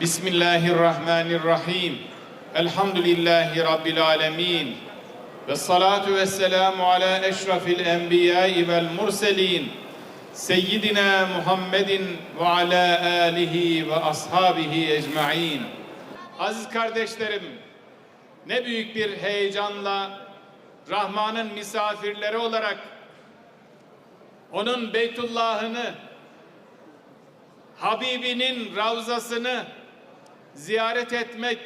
Bismillahirrahmanirrahim. Elhamdülillahi Rabbil alemin. Ve salatu ve selamu ala eşrafil enbiyai vel murselin. Seyyidina Muhammedin ve ala alihi ve ashabihi ecmain. Aziz kardeşlerim, ne büyük bir heyecanla Rahman'ın misafirleri olarak onun Beytullah'ını, Habibinin ravzasını ziyaret etmek,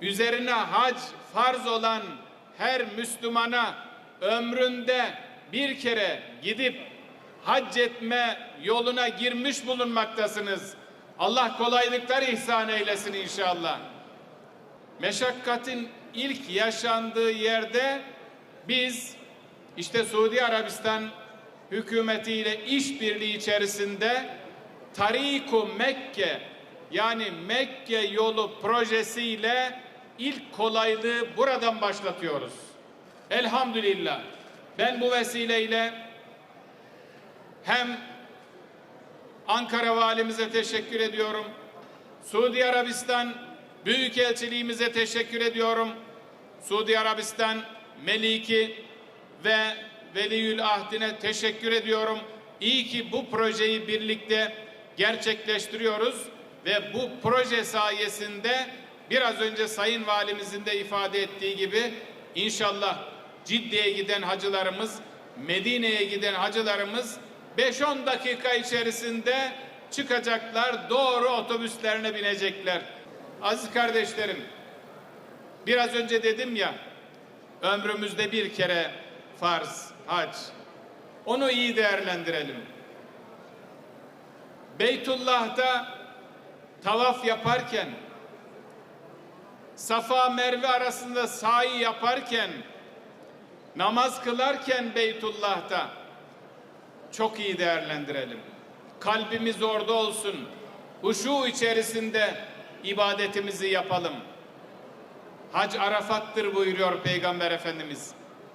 üzerine hac farz olan her Müslümana ömründe bir kere gidip hac etme yoluna girmiş bulunmaktasınız. Allah kolaylıklar ihsan eylesin inşallah. Meşakkatin ilk yaşandığı yerde biz işte Suudi Arabistan hükümetiyle işbirliği içerisinde Tariku Mekke yani Mekke yolu projesiyle ilk kolaylığı buradan başlatıyoruz. Elhamdülillah. Ben bu vesileyle hem Ankara valimize teşekkür ediyorum. Suudi Arabistan Büyükelçiliğimize teşekkür ediyorum. Suudi Arabistan Meliki ve Veliyül Ahdine teşekkür ediyorum. İyi ki bu projeyi birlikte gerçekleştiriyoruz ve bu proje sayesinde biraz önce Sayın Valimizin de ifade ettiği gibi inşallah Ciddi'ye giden hacılarımız, Medine'ye giden hacılarımız 5-10 dakika içerisinde çıkacaklar, doğru otobüslerine binecekler. Aziz kardeşlerim, biraz önce dedim ya, ömrümüzde bir kere farz, hac. Onu iyi değerlendirelim. Beytullah'ta tavaf yaparken, Safa Merve arasında sahi yaparken, namaz kılarken Beytullah'ta çok iyi değerlendirelim. Kalbimiz orada olsun. Huşu içerisinde ibadetimizi yapalım. Hac Arafat'tır buyuruyor Peygamber Efendimiz.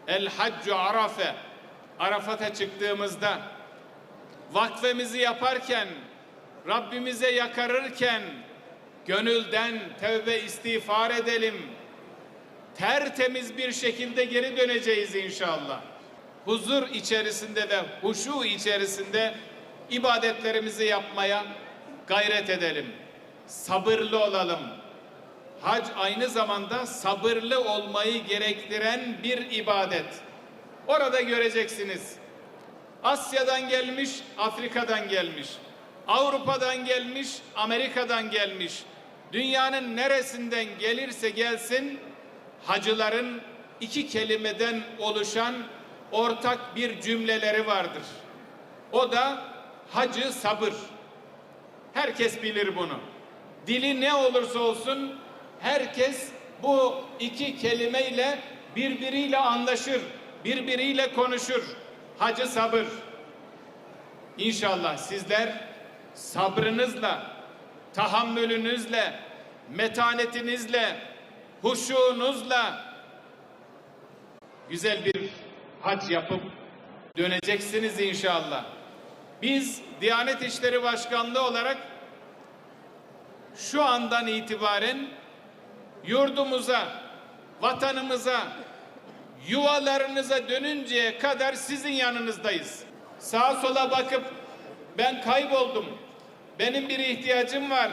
El haccu arafe. Arafat'a çıktığımızda vakfemizi yaparken Rabbimize yakarırken gönülden tevbe istiğfar edelim. Tertemiz bir şekilde geri döneceğiz inşallah. Huzur içerisinde de huşu içerisinde ibadetlerimizi yapmaya gayret edelim. Sabırlı olalım. Hac aynı zamanda sabırlı olmayı gerektiren bir ibadet. Orada göreceksiniz. Asya'dan gelmiş, Afrika'dan gelmiş. Avrupa'dan gelmiş, Amerika'dan gelmiş. Dünyanın neresinden gelirse gelsin hacıların iki kelimeden oluşan ortak bir cümleleri vardır. O da hacı sabır. Herkes bilir bunu. Dili ne olursa olsun herkes bu iki kelimeyle birbiriyle anlaşır, birbiriyle konuşur. Hacı sabır. İnşallah sizler sabrınızla, tahammülünüzle, metanetinizle, huşunuzla güzel bir hac yapıp döneceksiniz inşallah. Biz Diyanet İşleri Başkanlığı olarak şu andan itibaren yurdumuza, vatanımıza, yuvalarınıza dönünceye kadar sizin yanınızdayız. Sağa sola bakıp ben kayboldum, benim bir ihtiyacım var,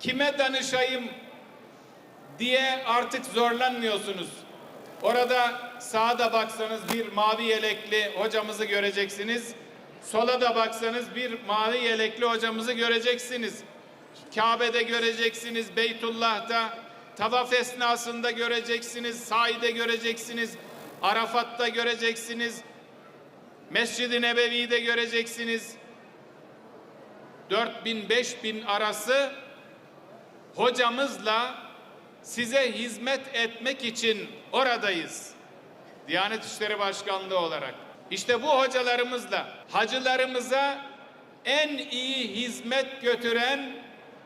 kime danışayım diye artık zorlanmıyorsunuz. Orada sağa da baksanız bir mavi yelekli hocamızı göreceksiniz. Sola da baksanız bir mavi yelekli hocamızı göreceksiniz. Kabe'de göreceksiniz, Beytullah'ta, tavaf esnasında göreceksiniz, sahide göreceksiniz, Arafat'ta göreceksiniz, Mescid-i Nebevi'de göreceksiniz. 4000 5000 arası hocamızla size hizmet etmek için oradayız. Diyanet İşleri Başkanlığı olarak. İşte bu hocalarımızla hacılarımıza en iyi hizmet götüren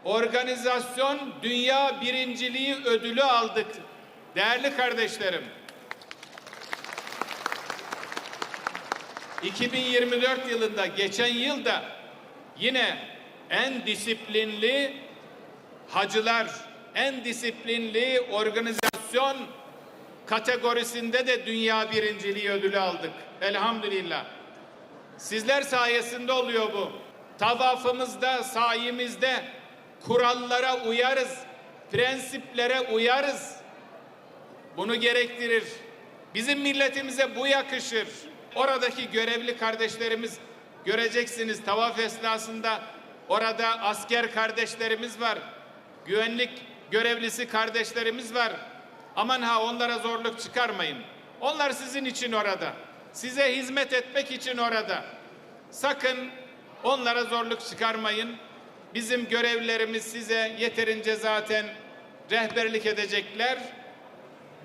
organizasyon dünya birinciliği ödülü aldık. Değerli kardeşlerim. 2024 yılında geçen yılda yine en disiplinli hacılar en disiplinli organizasyon kategorisinde de dünya birinciliği ödülü aldık. Elhamdülillah. Sizler sayesinde oluyor bu. Tavafımızda, sayimizde kurallara uyarız, prensiplere uyarız. Bunu gerektirir. Bizim milletimize bu yakışır. Oradaki görevli kardeşlerimiz göreceksiniz tavaf esnasında orada asker kardeşlerimiz var. Güvenlik görevlisi kardeşlerimiz var. Aman ha onlara zorluk çıkarmayın. Onlar sizin için orada. Size hizmet etmek için orada. Sakın onlara zorluk çıkarmayın. Bizim görevlilerimiz size yeterince zaten rehberlik edecekler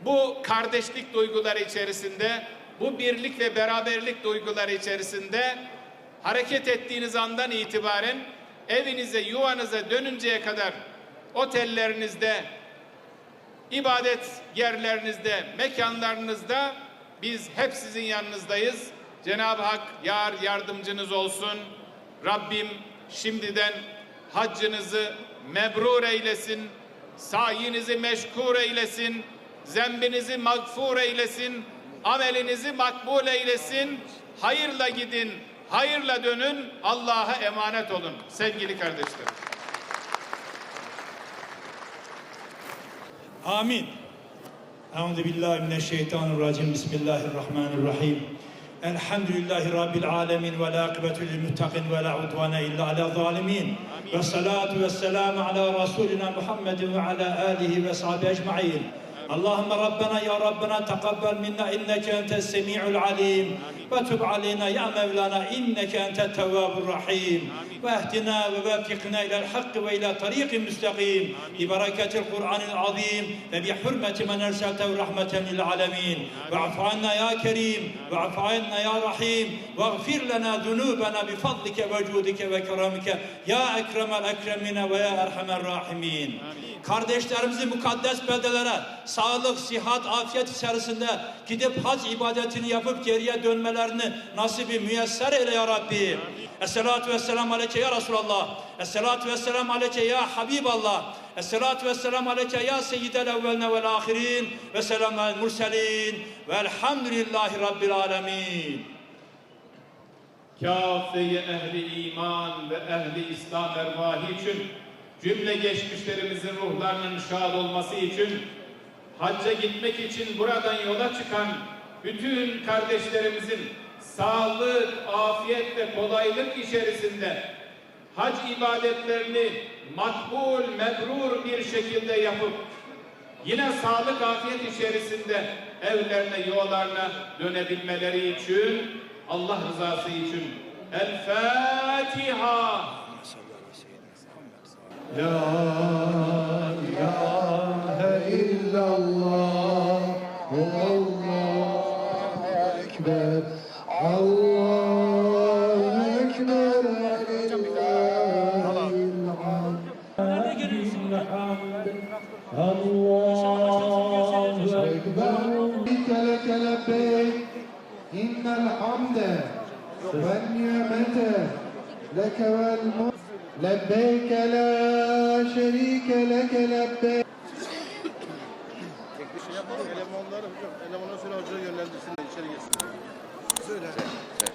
bu kardeşlik duyguları içerisinde, bu birlik ve beraberlik duyguları içerisinde hareket ettiğiniz andan itibaren evinize, yuvanıza dönünceye kadar otellerinizde, ibadet yerlerinizde, mekanlarınızda biz hep sizin yanınızdayız. Cenab-ı Hak yar yardımcınız olsun. Rabbim şimdiden haccınızı mebrur eylesin. Sayinizi meşkur eylesin. Zembinizi mağfur eylesin. Amelinizi makbul eylesin. Hayırla gidin, Hayırla dönün, Allah'a emanet olun sevgili kardeşlerim. Amin. Euzu billahi mineşşeytanirracim. Bismillahirrahmanirrahim. Elhamdülillahi rabbil alamin ve lâkibetu lil muttaqin ve lâ udvane illa ala zalimin. Ve salatu ve selam ala rasulina Muhammedin ve ala alihi ve sahbihi ecmaîn. اللهم ربنا يا ربنا تقبل منا إنك أنت السميع العليم. وتب علينا يا مولانا إنك أنت التواب الرحيم. واهدنا ووفقنا إلى الحق وإلى طريق مستقيم. ببركة القرآن العظيم وبحرمة من أرسلته رحمة للعالمين. واعف عنا يا كريم. واعف عنا يا رحيم. واغفر لنا ذنوبنا بفضلك وجودك وكرمك. يا أكرم الأكرمين ويا أرحم الراحمين. Kardeşlerimizi mukaddes beldelere sağlık, sihat, afiyet içerisinde gidip hac ibadetini yapıp geriye dönmelerini nasibi müyesser eyle ya Rabbi. Esselatu vesselam aleyke ya Resulallah. Esselatu vesselam aleyke ya Habiballah. Esselatu vesselam aleyke ya seyyidel evveline vel ahirin. Ve selamel murselin. Velhamdülillahi Rabbil alemin. Kâfe-i ehli iman ve ehli İslam ervahı için cümle geçmişlerimizin ruhlarının şad olması için hacca gitmek için buradan yola çıkan bütün kardeşlerimizin sağlık, afiyet ve kolaylık içerisinde hac ibadetlerini makbul, mebrur bir şekilde yapıp yine sağlık, afiyet içerisinde evlerine, yuvalarına dönebilmeleri için Allah rızası için El Fatiha. لا والنعمة لك والملك لبيك لا شريك لك لبيك Tek bir şey yapmadık. Elemanlar hocam. Elemana söyle hoca yönlendirsin de içeri geçsin. Söyle. Söyle.